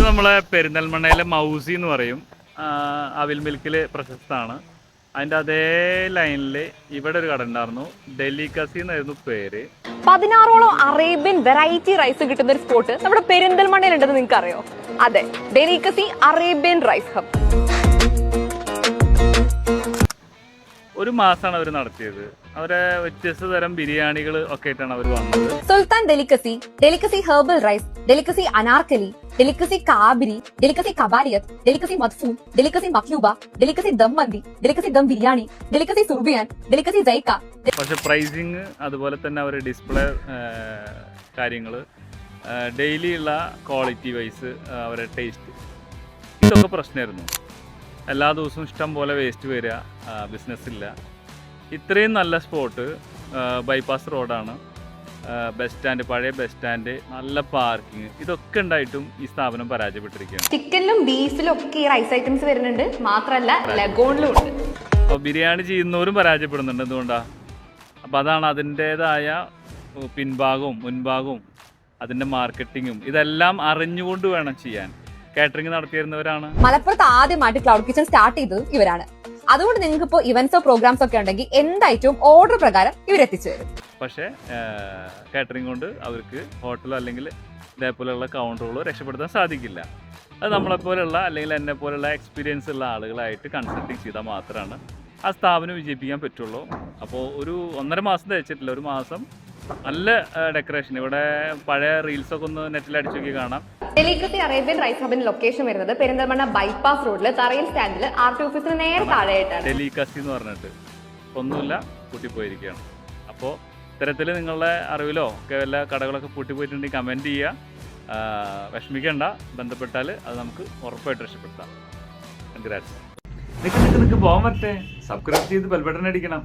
ഇത് നമ്മളെ പെരിന്തൽമണ്ണയിലെ മൗസി എന്ന് പറയും. അവിൽ മിൽക്കിൽ പ്രശസ്തമാണ്. അതിന്റെ അതേ ലൈനിൽ ഇവിടെ ഒരു കട ഉണ്ടായിരുന്നു. ഡെലിക്കസി എന്നായിരുന്നു പേര്. പതിനാറോളം അറേബ്യൻ വെറൈറ്റി റൈസ് കിട്ടുന്ന ഒരു സ്പോട്ട് നമ്മുടെ പെരിന്തൽമണ്ണയിൽ ഉണ്ടെന്ന് നിങ്ങൾക്ക് അറിയോ അതെ ഡെലിക്കസി അറേബ്യൻ റൈസ് ഹബ്. ഒരു മാസമാണ് അവർ നടത്തിയത്. അവരെ വ്യത്യസ്ത തരം ബിരിയാണികൾ ഒക്കെ ആയിട്ടാണ് അവർ വന്നത്. Sultan delicacy delicacy herbal rice delicacy Anarkali delicacy കാബിരി delicacy കബാരിയത്ത് delicacy Madfoon delicacy Maqluba delicacy dum mandi delicacy dum biryani delicacy Zurbian delicacy Zaika പക്ഷെ പ്രൈസിങ് അതുപോലെ തന്നെ അവരുടെ ഡിസ്പ്ലേ കാര്യങ്ങൾ ഡെയിലി ഉള്ള ക്വാളിറ്റി വൈസ് അവരുടെ ടേസ്റ്റ്. ഇതൊക്കെ പ്രശ്നമായിരുന്നു. എല്ലാ ദിവസവും ഇഷ്ടം പോലെ വേസ്റ്റ് വരിക ബിസിനസ്സില്ല ഇത്രയും നല്ല സ്പോട്ട് ബൈപ്പാസ് റോഡാണ് ബസ് സ്റ്റാൻഡ് പഴയ ബസ് സ്റ്റാൻഡ് നല്ല പാർക്കിംഗ് ഇതൊക്കെ ഉണ്ടായിട്ടും ഈ സ്ഥാപനം പരാജയപ്പെട്ടിരിക്കുകയാണ്. ചിക്കനിലും ബീഫിലും ഒക്കെ ഈ റൈസ് ഐറ്റംസ് വരുന്നുണ്ട്. മാത്രമല്ല ലഗോണിലും ഉണ്ട് അപ്പോൾ ബിരിയാണി ചെയ്യുന്നവരും പരാജയപ്പെടുന്നുണ്ട്. എന്തുകൊണ്ടാ? അപ്പോൾ അതാണ് അതിന്റേതായ പിൻഭാഗവും മുൻഭാഗവും അതിന്റെ മാർക്കറ്റിങ്ങും ഇതെല്ലാം അറിഞ്ഞുകൊണ്ട് വേണം ചെയ്യാൻ. കാറ്ററിംഗ് നടത്തിയിരുന്നവരാണ്. മലപ്പുറത്ത് ആദ്യമായിട്ട് ക്ലൗഡ് കിച്ചൺ സ്റ്റാർട്ട് ചെയ്തത് ഇവരാണ്. അതുകൊണ്ട് നിങ്ങൾക്ക് ഇപ്പോൾ ഇവന്റ്സോ പ്രോഗ്രാംസ് ഒക്കെ ഉണ്ടെങ്കിൽ എന്തായിട്ടും ഓർഡർ പ്രകാരം ഇവരെത്തിച്ചു തരും. പക്ഷേ കാറ്ററിംഗ് കൊണ്ട് അവർക്ക് ഹോട്ടലോ അല്ലെങ്കിൽ ഇതേപോലെയുള്ള കൗണ്ടറുകളോ രക്ഷപ്പെടുത്താൻ സാധിക്കില്ല. അത് നമ്മളെപ്പോലുള്ള അല്ലെങ്കിൽ എന്നെ പോലുള്ള എക്സ്പീരിയൻസ് ഉള്ള ആളുകളായിട്ട് കൺസൾട്ടിങ് ചെയ്താൽ മാത്രമാണ് ആ സ്ഥാപനം വിജയിപ്പിക്കാൻ പറ്റുള്ളൂ. അപ്പോൾ ഒരു ഒന്നര മാസം തയ്ച്ചിട്ടില്ല ഒരു മാസം നല്ല ഡെക്കറേഷൻ ഇവിടെ പഴയ റീൽസ് ഒക്കെ ഒന്ന് നെറ്റിൽ അടിച്ചു നോക്കി കാണാം. ഡെലിക്കസി അറേബ്യൻ റൈസ് ഹബിന്റെ ലൊക്കേഷൻ വരുന്നത് പെരിന്തൽമണ്ണ ബൈപ്പാസ് റോഡിൽ തറയിൽ സ്റ്റാൻഡിൽ ആർ ടി ഓഫീസിന് നേരെ താഴെയായിട്ടാണ്. ഡെലിക്കസി എന്ന് പറഞ്ഞിട്ട്. ഒന്നുമില്ല പൂട്ടിപ്പോയിരിക്കുകയാണ്. അപ്പോൾ ഇത്തരത്തിൽ നിങ്ങളുടെ അറിവിലോ ഒക്കെ വല്ല കടകളൊക്കെ പൂട്ടിപ്പോയിട്ടുണ്ടെങ്കിൽ കമന്റ് ചെയ്യുക. വിഷമിക്കേണ്ട വിഷമിക്കണ്ട. ബന്ധപ്പെട്ടാൽ അത് നമുക്ക് ഉറപ്പായിട്ട് രക്ഷപ്പെടുത്താം. കൺഗ്രാറ്റ്സ് നിൽക്ക് നിൽക്ക് നിൽക്ക് പോകാൻ പറ്റേ. സബ്സ്ക്രൈബ് ചെയ്ത് ബെൽബട്ടൺ അടിക്കണം.